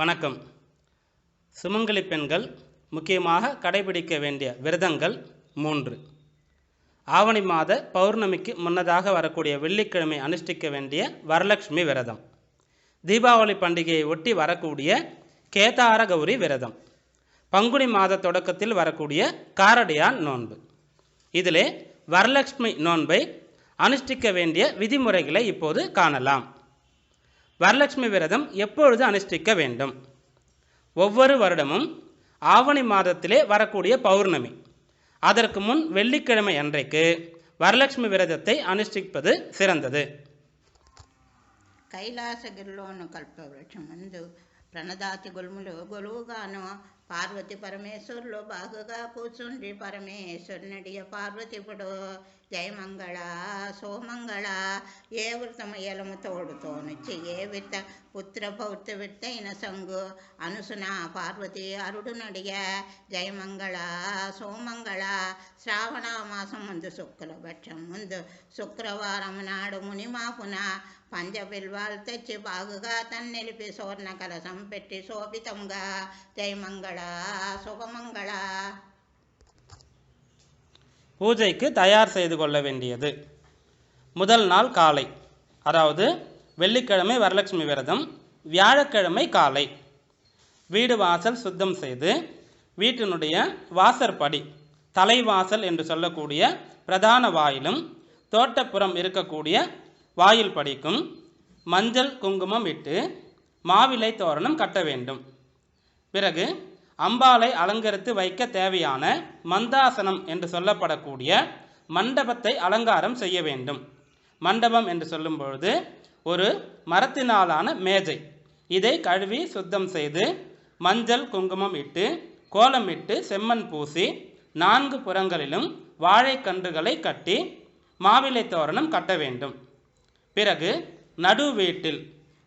வணக்கம். சுமங்கலி பெண்கள் முக்கியமாக கடைபிடிக்க வேண்டிய விரதங்கள் மூன்று. ஆவணி மாத பௌர்ணமிக்கு முன்னதாக வரக்கூடிய வெள்ளிக்கிழமை அனுஷ்டிக்க வேண்டிய வரலட்சுமி விரதம். தீபாவளி பண்டிகையை ஒட்டி வரக்கூடிய கேதார கௌரி விரதம். பங்குனி மாத தொடக்கத்தில் வரக்கூடிய காரடியான் நோன்பு. இதிலே வரலட்சுமி நோன்பை அனுஷ்டிக்க வேண்டிய விதிமுறைகளை இப்போது காணலாம். வரலட்சுமி விரதம் எப்பொழுது அனுஷ்டிக்க வேண்டும் ஒவ்வொரு வருடமும் ஆவணி மாதத்திலே வரக்கூடிய பௌர்ணமி அதற்கு முன் வெள்ளிக்கிழமை அன்றைக்கு வரலட்சுமி விரதத்தை அனுஷ்டிப்பது சிறந்தது కైలాసగిరిలోను కల్పవృక్షం ముందు ప్రణదాతి గుల్ములు గొలువుగాను పార్వతి పరమేశ్వరులు బాగుగా కూర్చుండి పరమేశ్వరునిడియ పార్వతిపుడు జయమంగళ సోమంగళ ఏ వృతము ఎలము తోడుతోనుచ్చి ఏ విత్త పుత్ర పౌత్ర విత్తైన సంగు అనుసున పార్వతి అరుడునడియ జయమంగళ సోమంగళ శ్రావణ మాసం ముందు శుక్లపక్షం ముందు శుక్రవారం నాడు మునిమాపున పంజ బిల్వాలు తెచ్చి బాగుగా తన్నెలిపి సువర్ణ కలసం పెట్టి శోభితంగా జయమంగళ சுகமங்களா. பூஜைக்கு தயார் செய்து கொள்ள வேண்டியது. முதல் நாள் காலை. அதாவது வெள்ளிக்கிழமை வரலட்சுமி விரதம் வியாழக்கிழமை காலை. வீடு வாசல் சுத்தம் செய்து வீட்டினுடைய வாசற்படி தலைவாசல் என்று சொல்லக்கூடிய பிரதான வாயிலும் தோட்டப்புறம் இருக்கக்கூடிய வாயில் படிக்கும் மஞ்சள் குங்குமம் இட்டு மாவிலை தோரணம் கட்ட வேண்டும். பிறகு அம்பாளை அலங்கரித்து வைக்க தேவையான மந்தாசனம் என்று சொல்லப்படக்கூடிய மண்டபத்தை அலங்காரம் செய்ய வேண்டும். மண்டபம் என்று சொல்லும் பொழுது ஒரு மரத்தினாலான மேஜை. இதை கழுவி சுத்தம் செய்து மஞ்சள் குங்குமம் இட்டு கோலமிட்டு செம்மண் பூசி நான்கு புறங்களிலும் வாழைக்கன்றுகளை கட்டி மாவிலை தோரணம் கட்ட வேண்டும். பிறகு நடு வீட்டில்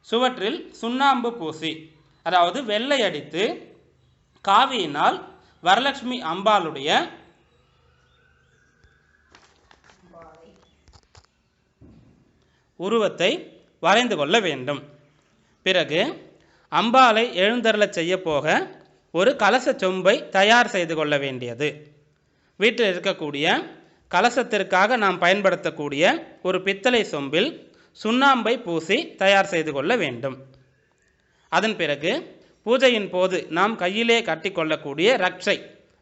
சுவற்றில் சுண்ணாம்பு பூசி அதாவது வெள்ளை அடித்து காவியினால் வரலட்சுமி அம்பாளுடைய உருவத்தை வரைந்து கொள்ள வேண்டும். பிறகு அம்பாளை எழுந்தருளச் செய்ய போக ஒரு கலச சொம்பை தயார் செய்து கொள்ள வேண்டியது. வீட்டில் இருக்கக்கூடிய கலசத்திற்காக நாம் பயன்படுத்தக்கூடிய ஒரு பித்தளை சொம்பில் சுண்ணாம்பை பூசி தயார் செய்து கொள்ள வேண்டும். அதன் பிறகு பூஜையின் போது நாம் கையிலே கட்டிக்கொள்ளக்கூடிய ரக்ஷை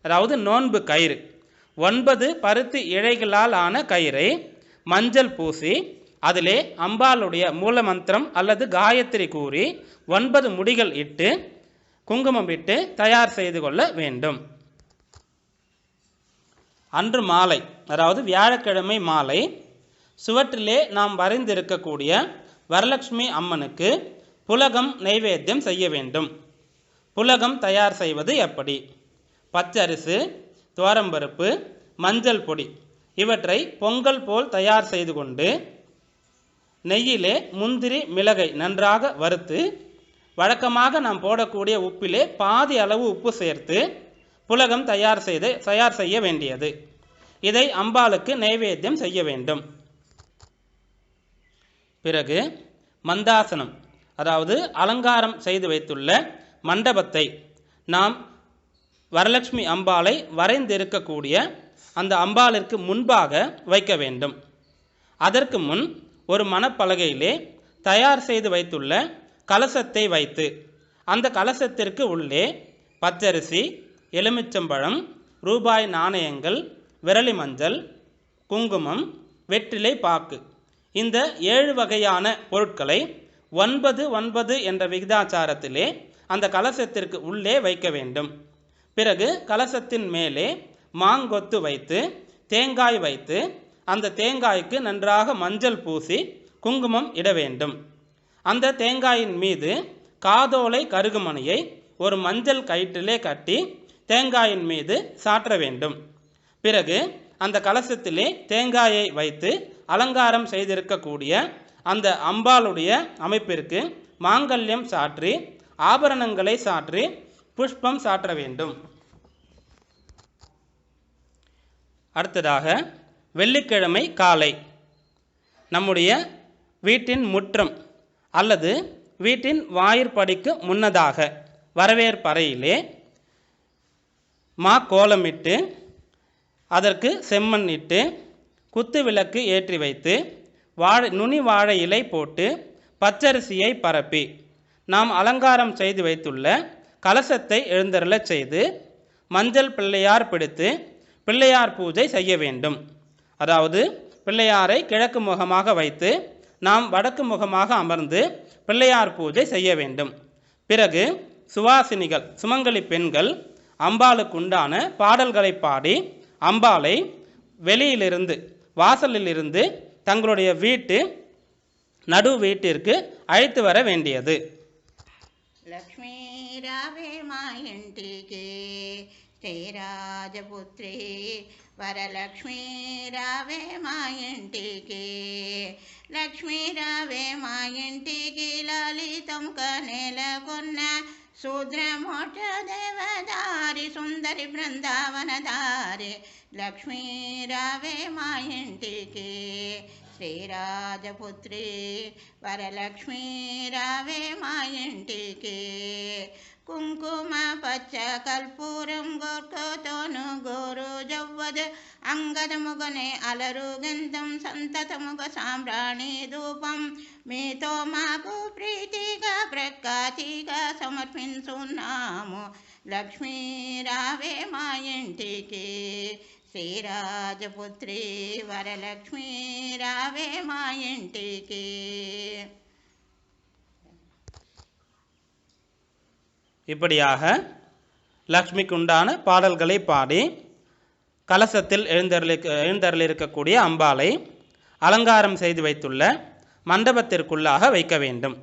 அதாவது நோன்பு கயிறு. ஒன்பது பருத்தி இழைகளால் ஆன கயிறை மஞ்சள் பூசி அதிலே அம்பாளுடைய மூலமந்திரம் அல்லது காயத்ரி கூறி ஒன்பது முடிகள் இட்டு குங்குமம் இட்டு தயார் செய்து கொள்ள வேண்டும். அன்று மாலை அதாவது வியாழக்கிழமை மாலை சுவற்றிலே நாம் வரைந்திருக்கக்கூடிய வரலட்சுமி அம்மனுக்கு புலகம் நைவேத்தியம் செய்ய வேண்டும். புலகம் தயார் செய்வது எப்படி? பச்சரிசு துவரம்பருப்பு மஞ்சள் பொடி இவற்றை பொங்கல் போல் தயார் செய்து கொண்டு நெய்யிலே முந்திரி மிளகை நன்றாக வறுத்து வழக்கமாக நாம் போடக்கூடிய உப்பிலே பாதி அளவு உப்பு சேர்த்து புலகம் தயார் செய்து தயார் செய்ய வேண்டியது. இதை அம்பாளுக்கு நைவேத்தியம் செய்ய வேண்டும். பிறகு மந்தாசனம் அதாவது அலங்காரம் செய்து வைத்துள்ள மண்டபத்தை நாம் வரலட்சுமி அம்பாளை வரைந்திருக்கக்கூடிய அந்த அம்பாளிற்கு முன்பாக வைக்க வேண்டும். அதற்கு முன் ஒரு மணப்பலகையிலே தயார் செய்து வைத்துள்ள கலசத்தை வைத்து அந்த கலசத்திற்கு உள்ளே பச்சரிசி எலுமிச்சம்பழம் ரூபாய் நாணயங்கள் விரலி மஞ்சள் குங்குமம் வெற்றிலை பாக்கு. இந்த ஏழு வகையான பொருட்களை ஒன்பது ஒன்பது என்ற விகிதாச்சாரத்திலே அந்த கலசத்திற்கு உள்ளே வைக்க வேண்டும். பிறகு கலசத்தின் மேலே மாங்கொத்து வைத்து தேங்காய் வைத்து அந்த தேங்காய்க்கு நன்றாக மஞ்சள் பூசி குங்குமம் இட வேண்டும். அந்த தேங்காயின் மீது காதோலை கருகுமணியை ஒரு மஞ்சள் கயிற்றிலே கட்டி தேங்காயின் மீது சாற்ற வேண்டும். பிறகு அந்த கலசத்திலே தேங்காயை வைத்து அலங்காரம் செய்திருக்கக்கூடிய அந்த அம்பாளுடைய அமைப்பிற்கு மாங்கல்யம் சாற்றி ஆபரணங்களை சாற்றி புஷ்பம் சாற்ற வேண்டும். அடுத்ததாக வெள்ளிக்கிழமை காலை. நம்முடைய வீட்டின் முற்றம் அல்லது வீட்டின் வாயிற்படிக்கு முன்னதாக வரவேற்பறையிலே மா கோலமிட்டு அதற்கு செம்மண் இட்டு குத்து விளக்கு ஏற்றி வைத்து வாழை நுனி வாழை இலை போட்டு பச்சரிசியை பரப்பி நாம் அலங்காரம் செய்து வைத்துள்ள கலசத்தை எழுந்தருளச் செய்து மஞ்சள் பிள்ளையார் பிடித்து பிள்ளையார் பூஜை செய்ய வேண்டும். அதாவது பிள்ளையாரை கிழக்கு முகமாக வைத்து நாம் வடக்கு முகமாக அமர்ந்து பிள்ளையார் பூஜை செய்ய வேண்டும். பிறகு சுவாசினிகள் சுமங்கலி பெண்கள் அம்பாளுக்கு உண்டான பாடல்களை பாடி அம்பாளை வெளியிலிருந்து வாசலிலிருந்து தங்களுடைய வீட்டு நடு வீட்டிற்கு அழைத்து வர வேண்டியது. లక్ష్మీ రావే మా ఇంటికి శ్రీరాజపుత్రి వరలక్ష్మీ రావే మా ఇంటికి లక్ష్మీ రావే మా ఇంటికి లలితం నెలకొన్న శూద్రమోక్ష దేవదారి సుందరి బృందావనదారి లక్ష్మీ రావే మా ఇంటికి శ్రీరాజపుత్రి వరలక్ష్మీ రావే మా ఇంటికి. కుంకుమ పచ్చ కల్పూరం గోర్కతోను గోరు జవ్వద అంగదముగనే అలరు గంధం సంతతముగ సాంబ్రాణి ధూపం. మీతో మాకు ప్రీతిగా ప్రఖ్యాతిగా సమర్పించున్నాము. లక్ష్మీ రావే మా ఇంటికి. శ్రీరాజపుత్రి వరలక్ష్మీ రావే మా ఇంటికి இப்படியாக லக்ஷ்மிக்கு உண்டான பாடல்களை பாடி கலசத்தில் எழுந்தருளி எழுந்தருளிருக்கக்கூடிய அம்பாளை அலங்காரம் செய்து வைத்துள்ள மண்டபத்திற்குள்ளாக வைக்க வேண்டும்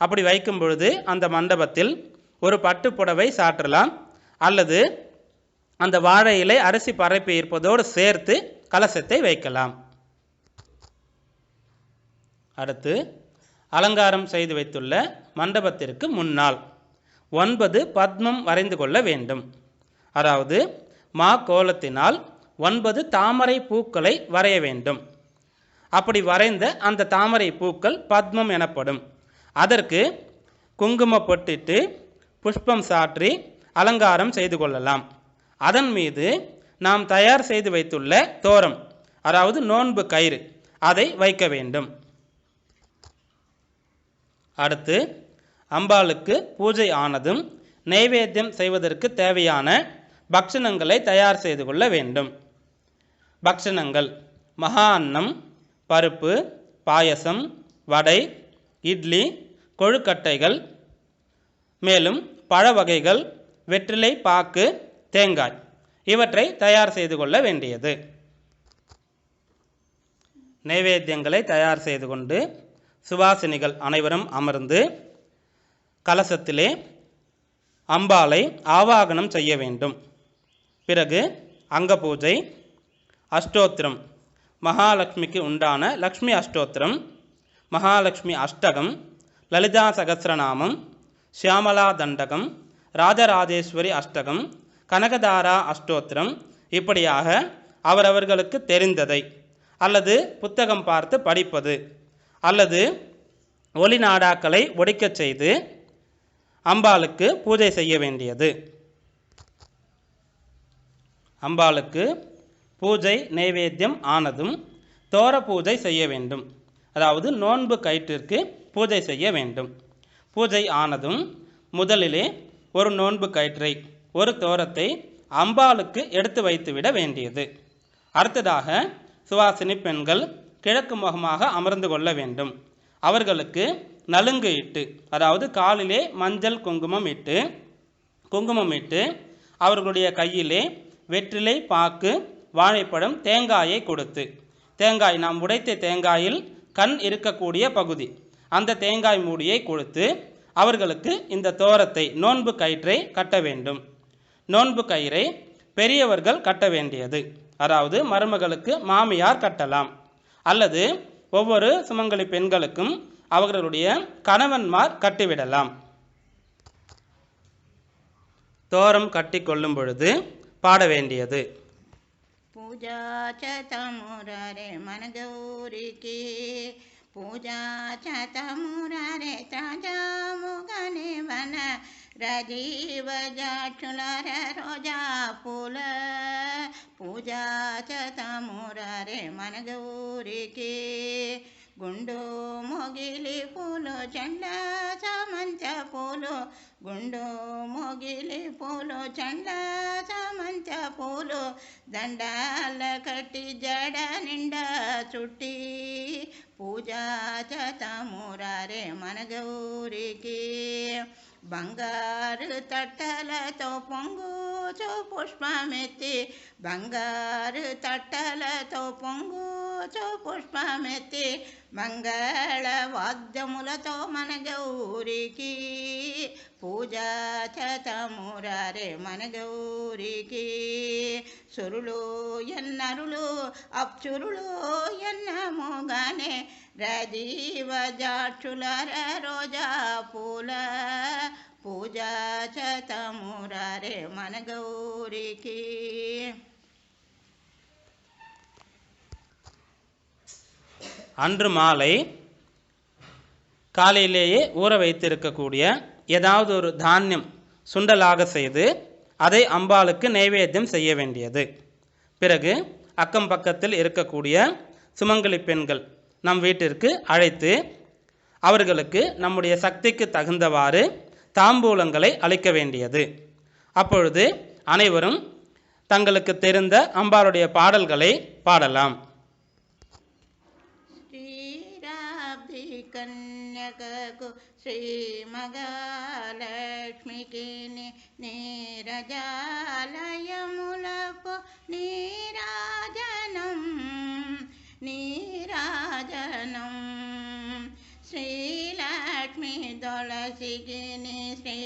அப்படி வைக்கும் பொழுது அந்த மண்டபத்தில் ஒரு பட்டு புடவை சாற்றலாம் அல்லது அந்த வாழை இலை அரிசி பரப்பி இருப்பதோடு சேர்த்து கலசத்தை வைக்கலாம். அடுத்து அலங்காரம் செய்து வைத்துள்ள மண்டபத்திற்கு முன்னால் ஒன்பது பத்மம் வரைந்து கொள்ள வேண்டும். அதாவது மா கோலத்தினால் ஒன்பது தாமரை பூக்களை வரைய வேண்டும். அப்படி வரைந்த அந்த தாமரை பூக்கள் பத்மம் எனப்படும். அதற்கு குங்குமப்பட்டிட்டு புஷ்பம் சாற்றி அலங்காரம் செய்து கொள்ளலாம். அதன் மீது நாம் தயார் செய்து வைத்துள்ள தோரம் அதாவது நோன்பு கயிறு அதை வைக்க வேண்டும். அடுத்து அம்பாளுக்கு பூஜை ஆனதும் நைவேத்தியம் செய்வதற்கு தேவையான பக்ஷணங்களை தயார் செய்து கொள்ள வேண்டும். பக்ஷணங்கள் மகா அன்னம் பருப்பு பாயசம் வடை இட்லி கொழுக்கட்டைகள் மேலும் பழ வகைகள் வெற்றிலை பாக்கு தேங்காய். இவற்றை தயார் செய்து கொள்ள வேண்டியது. நைவேத்தியங்களை தயார் செய்து கொண்டு சுவாசினிகள் அனைவரும் அமர்ந்து கலசத்திலே அம்பாளை ஆவாகனம் செய்ய வேண்டும். பிறகு அங்க பூஜை அஷ்டோத்திரம் மகாலட்சுமிக்கு உண்டான லக்ஷ்மி அஷ்டோத்திரம் மகாலட்சுமி அஷ்டகம் லலிதா சகசிரநாமம் சியாமலா தண்டகம் ராஜராஜேஸ்வரி அஷ்டகம் கனகதாரா அஷ்டோத்திரம் இப்படியாக அவரவர்களுக்கு தெரிந்ததை அல்லது புத்தகம் பார்த்து படிப்பது அல்லது ஒளி நாடாக்களை ஒடிக்கச் செய்து அம்பாளுக்கு பூஜை செய்ய வேண்டியது. அம்பாளுக்கு பூஜை நைவேத்தியம் ஆனதும் தோர பூஜை செய்ய வேண்டும். அதாவது நோன்பு கயிற்றிற்கு பூஜை செய்ய வேண்டும். பூஜை ஆனதும் முதலிலே ஒரு நோன்பு கயிற்றை ஒரு தோரத்தை அம்பாளுக்கு எடுத்து வைத்துவிட வேண்டியது. அடுத்ததாக சுவாசினி பெண்கள் கிழக்கு முகமாக அமர்ந்து கொள்ள வேண்டும். அவர்களுக்கு நலுங்கு இட்டு அதாவது காலிலே மஞ்சள் குங்குமம் இட்டு குங்குமம் இட்டு அவர்களுடைய கையிலே வெற்றிலை பாக்கு வாழைப்பழம் தேங்காயை கொடுத்து. தேங்காய் நாம் உடைத்த தேங்காயில் கண் இருக்கக்கூடிய பகுதி. அந்த தேங்காய் மூடியை கொடுத்து அவர்களுக்கு இந்த தோரத்தை நோன்பு கயிற்றை கட்ட வேண்டும். நோன்பு கயிறை பெரியவர்கள் கட்ட வேண்டியது. அதாவது மருமகளுக்கு மாமியார் கட்டலாம். அல்லது ஒவ்வொரு சுமங்கலி பெண்களுக்கும் அவர்களுடைய கணவன்மார் கட்டிவிடலாம். தோரம் கட்டி கொள்ளும் பொழுது பாட வேண்டியது. பூஜா சதமுரே மனகௌரிக்கு பூஜா சதமுரே தாஜா முகனே வன జాక్షులర రోజా పూల పూజా చతమురే మన గౌరికి గుండు మొగిలి పూలు చండ సమంత పూలు గుండు మొగిలి పూలు చండ సమంత పూలు దండాల కట్టి జడ నిండా చుట్టి పూజా చతమురే మన గౌరికి బంగారు తట్టలతో పొంగుచు పుష్పమెత్తి బంగారు తట్టలతో పొంగుచు పుష్పమెత్తి మంగళ వాద్యములతో మన గౌరికి పూజా చతమురారే మన గౌరికి. சுருளோ என் அருளோ அப்சுருளோ என்ன மோகனே ரஜீவ ஜாட்சுலர ரோஜா பூல ಪೂಜಾ ಚತಮುರಾರೆ ಮನಗೌರಿಕಿ அன்று மாலை காலையிலேயே ஊற வைத்திருக்கக்கூடிய ஏதாவது ஒரு தானியம் சுண்டலாக செய்து அதை அம்பாளுக்கு நைவேத்தியம் செய்ய வேண்டியது. பிறகு அக்கம் பக்கத்தில் இருக்கக்கூடிய சுமங்கலி பெண்கள் நம் வீட்டிற்கு அழைத்து அவர்களுக்கு நம்முடைய சக்திக்கு தகுந்தவாறு தாம்பூலங்களை அளிக்க வேண்டியது. அப்பொழுது அனைவரும் தங்களுக்கு தெரிந்த அம்பாளுடைய பாடல்களை பாடலாம். கன்யகோ శ్రీ మగాలక్ష్మికి నీరజాలయములకు నీరాజనం నీరాజనం. శ్రీలక్ష్మి దొలసిగిని శ్రీ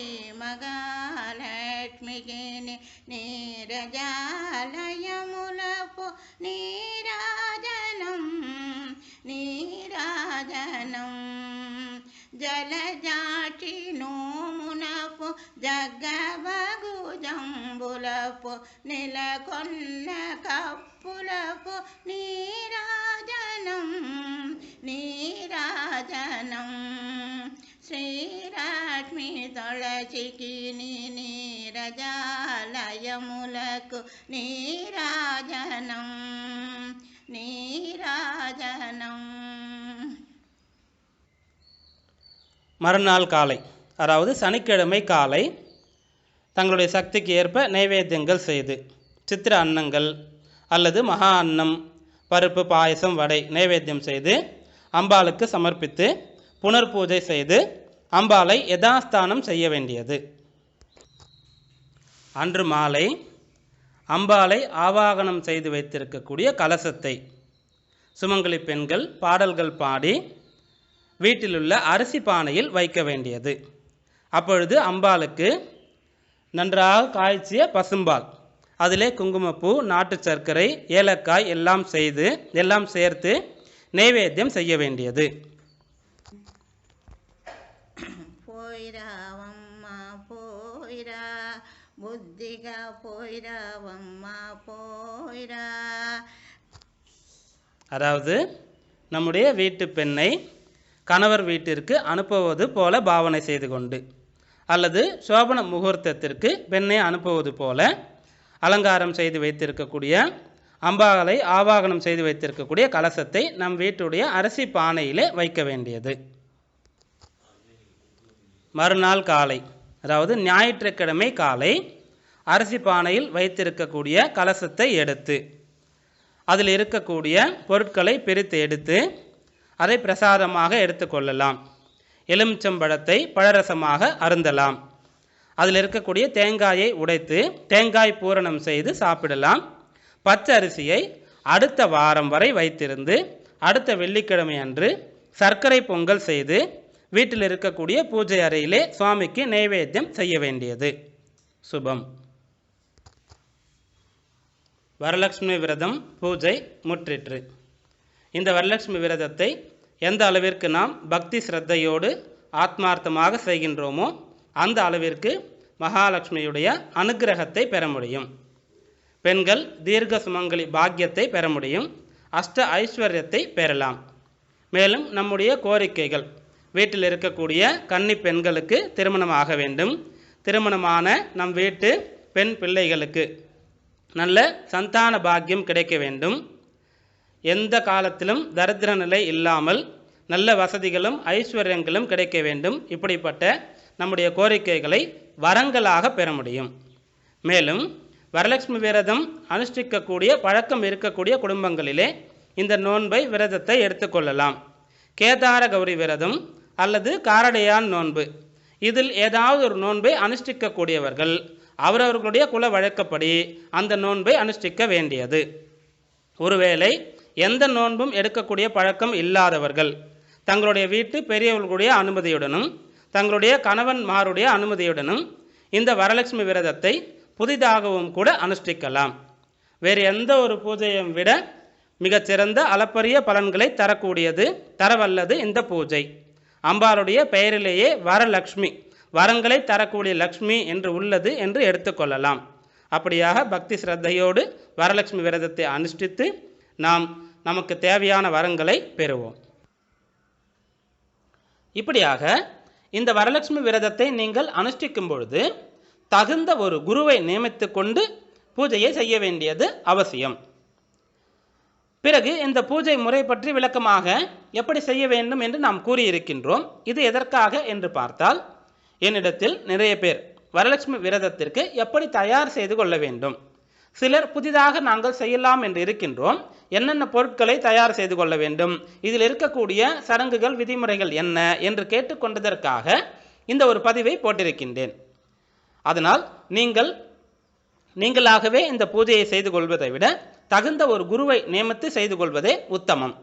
మగాలక్ష్మికి నీరజాలయములకు నీరాజనం నీరాజనం. జలజాటి నోమునపు జగ్గబగు జంబులపు నెలకొన్న కప్పులపు నీరాజనం నీరాజనం. శ్రీలక్ష్మి తులసికి నీరజాలయములకు నీరాజనం నీరాజనం. மறுநாள் காலை அதாவது சனிக்கிழமை காலை தங்களுடைய சக்திக்கு ஏற்ப நைவேத்தியங்கள் செய்து சித்திர அன்னங்கள் அல்லது மகா அன்னம் பருப்பு பாயசம் வடை நைவேத்தியம் செய்து அம்பாளுக்கு சமர்ப்பித்து புனர் பூஜை செய்து அம்பாளை யதாஸ்தானம் செய்ய வேண்டியது. அன்று மாலை அம்பாளை ஆவாகனம் செய்து வைத்திருக்கக்கூடிய கலசத்தை சுமங்கலி பெண்கள் பாடல்கள் பாடி வீட்டிலுள்ள அரிசி பானையில் வைக்க வேண்டியது. அப்பொழுது அம்பாளுக்கு நன்றாக காய்ச்சிய பசும்பால் அதிலே குங்குமப்பூ நாட்டு சர்க்கரை ஏலக்காய் எல்லாம் செய்து எல்லாம் சேர்த்து நைவேத்தியம் செய்ய வேண்டியது. புத்திகா போயிராவம்மா போயிரா. அதாவது நம்முடைய வீட்டு பெண்ணை கணவர் வீட்டிற்கு அனுப்புவது போல பாவனை செய்து கொண்டு அல்லது சோபன முகூர்த்தத்திற்கு பெண்ணை அனுப்புவது போல அலங்காரம் செய்து வைத்திருக்கக்கூடிய அம்பாகளை ஆவாகனம் செய்து வைத்திருக்கக்கூடிய கலசத்தை நம் வீட்டுடைய அரிசி பானையிலே வைக்க வேண்டியது. மறுநாள் காலை அதாவது ஞாயிற்றுக்கிழமை காலை அரிசி பானையில் வைத்திருக்கக்கூடிய கலசத்தை எடுத்து அதில் இருக்கக்கூடிய பொருட்களை பிரித்து எடுத்து அதை பிரசாதமாக எடுத்துக்கொள்ளலாம் எலுமிச்சம்பழத்தை பழரசமாக அருந்தலாம். அதில் இருக்கக்கூடிய தேங்காயை உடைத்து தேங்காய் பூரணம் செய்து சாப்பிடலாம். பச்சை அரிசியை அடுத்த வாரம் வரை வைத்திருந்து அடுத்த வெள்ளிக்கிழமை அன்று சர்க்கரை பொங்கல் செய்து வீட்டில் இருக்கக்கூடிய பூஜை அறையிலே சுவாமிக்கு நைவேத்தியம் செய்ய வேண்டியது. சுபம். வரலட்சுமி விரதம் பூஜை முற்றிற்று. இந்த வரலட்சுமி விரதத்தை எந்த அளவிற்கு நாம் பக்தி சிரத்தையோடு ஆத்மார்த்தமாக செய்கின்றோமோ அந்த அளவிற்கு மகாலட்சுமியுடைய அனுக்கிரகத்தை பெற முடியும். பெண்கள் தீர்க்க சுமங்கலி பாக்கியத்தை பெற முடியும். அஷ்ட ஐஸ்வர்யத்தை பெறலாம். மேலும் நம்முடைய கோரிக்கைகள். வீட்டில் இருக்கக்கூடிய கன்னி பெண்களுக்கு திருமணம் ஆக வேண்டும். திருமணமான நம் வீட்டு பெண் பிள்ளைகளுக்கு நல்ல சந்தான பாக்கியம் கிடைக்க வேண்டும். எந்த காலத்திலும் தரித்திர நிலை இல்லாமல் நல்ல வசதிகளும் ஐஸ்வர்யங்களும் கிடைக்க வேண்டும். இப்படிப்பட்ட நம்முடைய கோரிக்கைகளை வரங்களாக பெற முடியும். மேலும் வரலட்சுமி விரதம் அனுஷ்டிக்கக்கூடிய பழக்கம் இருக்கக்கூடிய குடும்பங்களிலே இந்த நோன்பை விரதத்தை எடுத்துக்கொள்ளலாம் கேதார கௌரி விரதம் அல்லது காரடையான் நோன்பு. இதில் ஏதாவது ஒரு நோன்பை அனுஷ்டிக்கக்கூடியவர்கள் அவரவர்களுடைய குல வழக்கப்படி அந்த நோன்பை அனுஷ்டிக்க வேண்டியது. ஒருவேளை எந்த நோன்பும் எடுக்கக்கூடிய பழக்கம் இல்லாதவர்கள். தங்களுடைய வீட்டு பெரியவர்களுடைய அனுமதியுடனும் தங்களுடைய கணவன்மாருடைய அனுமதியுடனும் இந்த வரலட்சுமி விரதத்தை புதிதாகவும் கூட அனுஷ்டிக்கலாம். வேறு எந்த ஒரு பூஜையும் விட மிகச்சிறந்த அளப்பரிய பலன்களை தரக்கூடியது தரவல்லது இந்த பூஜை. அம்பாளுடைய பெயரிலேயே வரலக்ஷ்மி வரங்களை தரக்கூடிய லக்ஷ்மி என்று உள்ளது என்று எடுத்துக்கொள்ளலாம் அப்படியாக பக்தி சிரத்தையோடு வரலட்சுமி விரதத்தை அனுஷ்டித்து நாம் நமக்கு தேவையான வரங்களை பெறுவோம். இப்படியாக இந்த வரலட்சுமி விரதத்தை நீங்கள் அனுஷ்டிக்கும் பொழுது தகுந்த ஒரு குருவை நியமித்து கொண்டு பூஜையை செய்ய வேண்டியது அவசியம். பிறகு இந்த பூஜை முறை பற்றி விளக்கமாக எப்படி செய்ய வேண்டும் என்று நாம் கூறியிருக்கின்றோம். இது எதற்காக என்று பார்த்தால் என்னிடத்தில் நிறைய பேர் வரலட்சுமி விரதத்திற்கு எப்படி தயார் செய்து கொள்ள வேண்டும்? சிலர் புதிதாக நாங்கள் செய்யலாம் என்று இருக்கின்றோம். என்னென்ன பொருட்களை தயார் செய்து கொள்ள வேண்டும்? இதில் இருக்கக்கூடிய சடங்குகள் விதிமுறைகள் என்ன? என்று கேட்டுக்கொண்டதற்காக இந்த ஒரு பதிவை போட்டிருக்கின்றேன். அதனால் நீங்கள் நீங்களாகவே இந்த பூஜையை செய்து கொள்வதை விட தகுந்த ஒரு குருவை நியமித்து செய்து கொள்வதே உத்தமம்.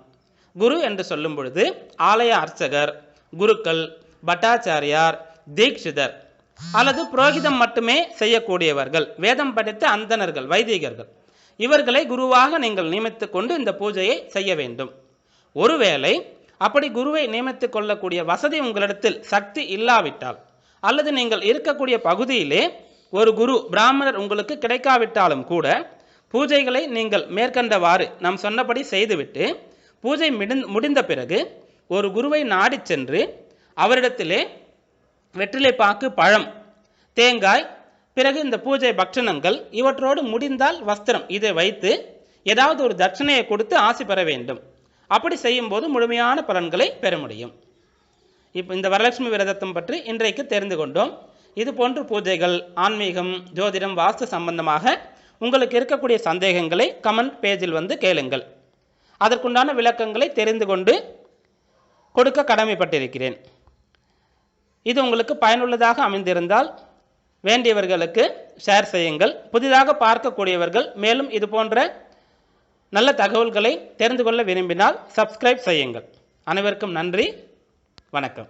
குரு என்று சொல்லும் பொழுது ஆலய அர்ச்சகர் குருக்கள் பட்டாச்சாரியார் தீக்ஷிதர் அல்லது புரோகிதம் மட்டுமே செய்யக்கூடியவர்கள் வேதம் படித்த அந்தணர்கள் வைதிகர்கள். இவர்களை குருவாக நீங்கள் நியமித்து கொண்டு இந்த பூஜையை செய்ய வேண்டும். ஒருவேளை அப்படி குருவை நியமித்து கொள்ளக்கூடிய வசதி உங்களிடத்தில் சக்தி இல்லாவிட்டால் அல்லது நீங்கள் இருக்கக்கூடிய பகுதியிலே ஒரு குரு பிராமணர் உங்களுக்கு கிடைக்காவிட்டாலும் கூட பூஜைகளை நீங்கள் மேற்கண்டவாறு நாம் சொன்னபடி செய்துவிட்டு பூஜை முடிந் முடிந்த பிறகு ஒரு குருவை நாடி சென்று அவரிடத்திலே வெற்றிலை பாக்கு பழம் தேங்காய் பிறகு இந்த பூஜை பக்ஷணங்கள் இவற்றோடு முடிந்தால் வஸ்திரம். இதை வைத்து ஏதாவது ஒரு தட்சணையை கொடுத்து ஆசி பெற வேண்டும். அப்படி செய்யும்போது முழுமையான பலன்களை பெற முடியும். இப்போ இந்த வரலட்சுமி விரதத்தம் பற்றி இன்றைக்கு தெரிந்து கொண்டோம். இது போன்ற பூஜைகள் ஆன்மீகம் ஜோதிடம் வாஸ்து சம்பந்தமாக உங்களுக்கு இருக்கக்கூடிய சந்தேகங்களை கமெண்ட் பேஜில் வந்து கேளுங்கள். அதற்குண்டான விளக்கங்களை தெரிந்து கொண்டு கொடுக்க கடமைப்பட்டிருக்கிறேன். இது உங்களுக்கு பயனுள்ளதாக அமைந்திருந்தால் வேண்டியவர்களுக்கு ஷேர் செய்யுங்கள். புதிதாக பார்க்கக்கூடியவர்கள் மேலும் இது போன்ற நல்ல தகவல்களை தெரிந்து கொள்ள விரும்பினால் சப்ஸ்கிரைப் செய்யுங்கள். அனைவருக்கும் நன்றி. வணக்கம்.